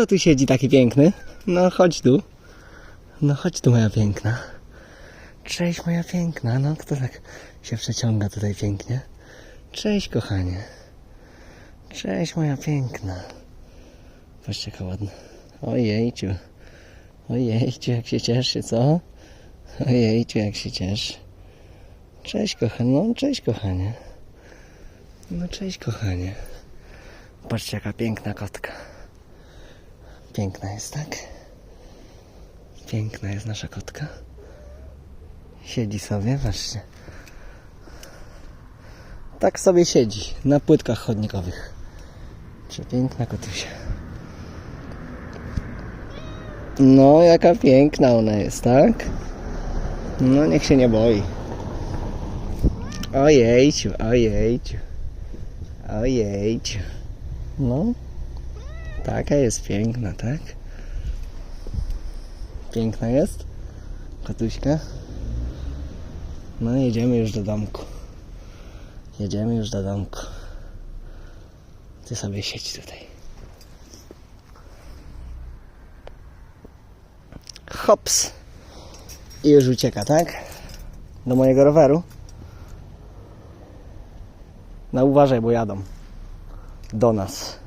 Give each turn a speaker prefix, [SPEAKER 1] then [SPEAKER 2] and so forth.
[SPEAKER 1] Kto tu siedzi taki piękny? No chodź tu. No chodź tu moja piękna. Cześć moja piękna. No kto tak się przeciąga tutaj pięknie? Cześć kochanie. Cześć moja piękna. Patrzcie jaka ładna. Ojejciu. Ojejciu jak się cieszy, co? Ojejciu jak się cieszy. Cześć kochanie. No cześć kochanie. No cześć kochanie. Patrzcie jaka piękna kotka. Piękna jest, tak? Piękna jest nasza kotka. Siedzi sobie, patrzcie. Tak sobie siedzi na płytkach chodnikowych. Przepiękna kotusia. No, jaka piękna ona jest, tak? No, niech się nie boi. Ojejciu, ojejciu. Ojejciu. No, taka jest piękna, tak? Piękna jest? Kotuśka? No, jedziemy już do domku. Jedziemy już do domku. Ty sobie siedź tutaj. Hops. I już ucieka, tak? Do mojego roweru. No uważaj, bo jadą. Do nas.